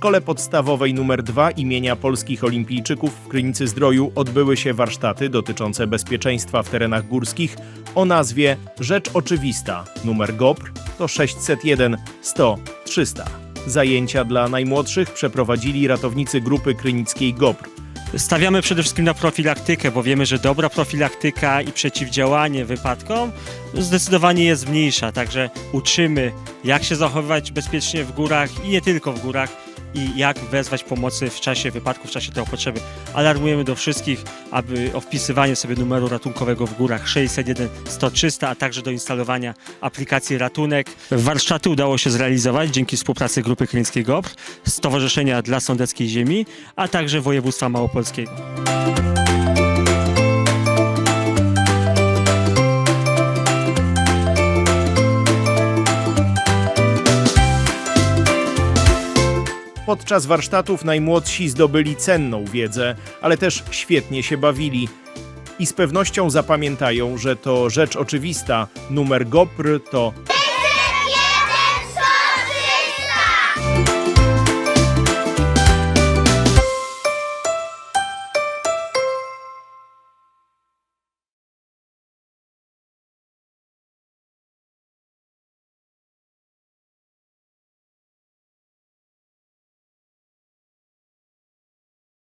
szkole podstawowej nr 2 imienia polskich olimpijczyków w Krynicy Zdroju odbyły się warsztaty dotyczące bezpieczeństwa w terenach górskich o nazwie Rzecz Oczywista. Numer GOPR to 601 100 300. Zajęcia dla najmłodszych przeprowadzili ratownicy grupy krynickiej GOPR. Stawiamy przede wszystkim na profilaktykę, bo wiemy, że dobra profilaktyka i przeciwdziałanie wypadkom zdecydowanie jest mniejsza. Także uczymy, jak się zachowywać bezpiecznie w górach i nie tylko w górach i jak wezwać pomocy w czasie wypadku, w czasie tego potrzeby. Alarmujemy do wszystkich, aby o wpisywanie sobie numeru ratunkowego w górach 601 100 300, a także do instalowania aplikacji Ratunek. Warsztaty udało się zrealizować dzięki współpracy Grupy Krynickiej GOPR, Stowarzyszenia dla Sądeckiej Ziemi, a także Województwa Małopolskiego. Podczas warsztatów najmłodsi zdobyli cenną wiedzę, ale też świetnie się bawili. I z pewnością zapamiętają, że to rzecz oczywista. Numer GOPR to